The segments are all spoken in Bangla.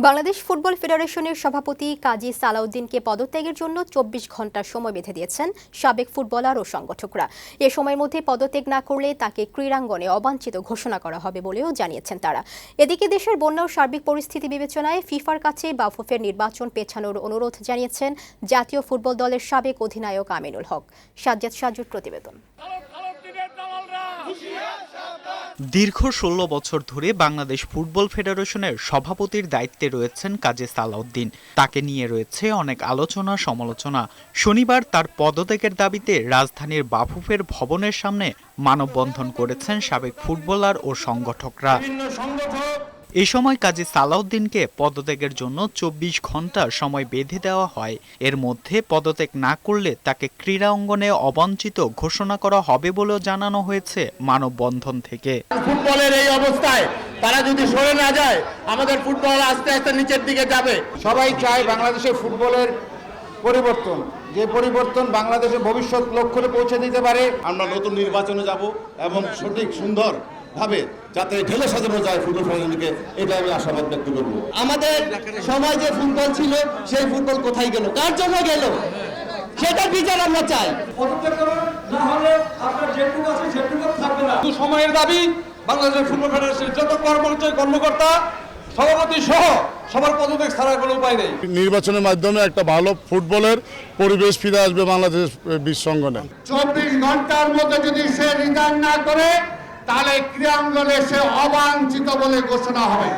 বাংলাদেশ ফুটবল ফেডারেশনের সভাপতি কাজী সালাউদ্দিনকে পদত্যাগের জন্য চব্বিশ ঘণ্টার সময় বেঁধে দিয়েছেন সাবেক ফুটবলার ও সংগঠকরা এ সময়ের মধ্যে পদত্যাগ না করলে তাকে ক্রীড়াঙ্গনে অবাঞ্ছিত ঘোষণা করা হবে বলেও জানিয়েছেন তারা এদিকে দেশের বন্যা ও সার্বিক পরিস্থিতি বিবেচনায় ফিফার কাছে বাফুফের নির্বাচন পেছানোর অনুরোধ জানিয়েছেন জাতীয় ফুটবল দলের সাবেক অধিনায়ক আমিনুল হক সাজ্জাদ সাজুর প্রতিবেদন দীর্ঘ ষোলো বছর ধরে বাংলাদেশ ফুটবল ফেডারেশনের সভাপতির দায়িত্বে রয়েছেন কাজী সালাউদ্দিন। তাকে নিয়ে রয়েছে অনেক আলোচনা, সমালোচনা। শনিবার তার পদত্যাগের দাবিতে রাজধানীর বাফুফের ভবনের সামনে মানববন্ধন করেছেন সাবেক ফুটবলার ও সংগঠকরা। এ সময় কাজী সালাউদ্দিনকে পদত্যাগের জন্য চব্বিশ ঘণ্টা সময় বেঁধে দেওয়া হয়। এর মধ্যে পদত্যাগ না করলে তাকে ক্রীড়া অঙ্গনে অবাঞ্ছিত ঘোষণা করা হবে বলেও জানানো হয়েছে মানববন্ধন থেকে। ফুটবলের এই অবস্থায় তারা যদি সরে না যায় আমাদের ফুটবল আস্তে আস্তে নিচের দিকে যাবে। সবাই চায় বাংলাদেশের ফুটবলের পরিবর্তন। যে পরিবর্তন বাংলাদেশের ভবিষ্যৎ লক্ষ্যে পৌঁছে দিতে পারে আমরা নতুন নির্বাচনে যাব এবং সঠিক সুন্দর ভাবে যাতে ঢেলে সাজানো যায় ফুটবল ফেডারেশনকে এটা আমি আশাবাদ ব্যক্ত করব। আমাদের সময় যে ফুটবল ছিল সেই ফুটবল কোথায় গেল? কার জন্য গেল? সেটার বিচার আমরা চাই। সময়ের দাবি বাংলাদেশের ফুটবল ফেডারেশনের যত কর্মচারী কর্মকর্তা সভাপতি সহ সবার পদত্যাগ ছাড়ার কোনো উপায় নেই। নির্বাচনের মাধ্যমে একটা ভালো ফুটবলের পরিবেশ ফিরে আসবে বাংলাদেশ বিশ্ব অঙ্গনে। চব্বিশ ঘণ্টার মধ্যে যদি সে রিটার্ন না করে তাহলে ক্রীড়াঙ্গনে সে অবাঞ্ছিত বলে ঘোষণা হবে।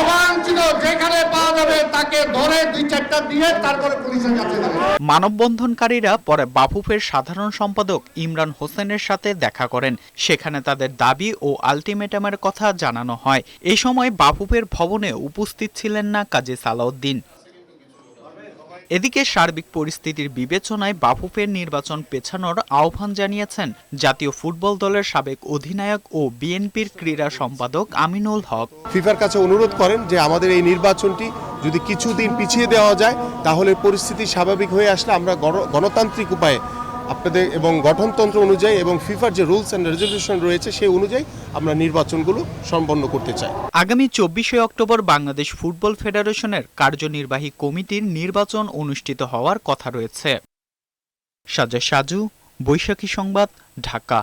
অবাঞ্ছিত যেখানে পাওয়া যাবে তাকে ধরে দুই চারটা দিয়ে তারপরে পুলিশের কাছে দেবে মানববন্ধনকারীরা পরে বাফুফের সাধারণ সম্পাদক ইমরান হোসেনের সাথে দেখা করেন। সেখানে তাদের দাবি ও আলটিমেটামের কথা জানানো হয়। এই সময় বাফুফের ভবনে উপস্থিত ছিলেন না কাজী সালাউদ্দিন। এদিকে সার্বিক পরিস্থিতির বিবেচনায় বাফুফের নির্বাচন পেছানোর আহ্বান জানিয়েছেন জাতীয় ফুটবল দলের সাবেক অধিনায়ক ও বিএনপির ক্রীড়া সম্পাদক আমিনুল হক। ফিফার কাছে অনুরোধ করেন যে আমাদের এই নির্বাচনটি যদি কিছুদিন পিছিয়ে দেওয়া যায়, তাহলে পরিস্থিতি স্বাভাবিক হয়ে আসলে আমরা গণ- গণতান্ত্রিক উপায়ে আপনাদের এবং গঠনতন্ত্র অনুযায়ী এবং ফিফার যে রুলস অ্যান্ড রেজলিউশন রয়েছে, সেই অনুযায়ী আমরা নির্বাচনগুলো সম্পন্ন করতে চাই। আগামী চব্বিশে অক্টোবর বাংলাদেশ ফুটবল ফেডারেশনের কার্যনির্বাহী কমিটির নির্বাচন অনুষ্ঠিত হওয়ার কথা রয়েছে। সাজা সাজু, বৈশাখী সংবাদ, ঢাকা।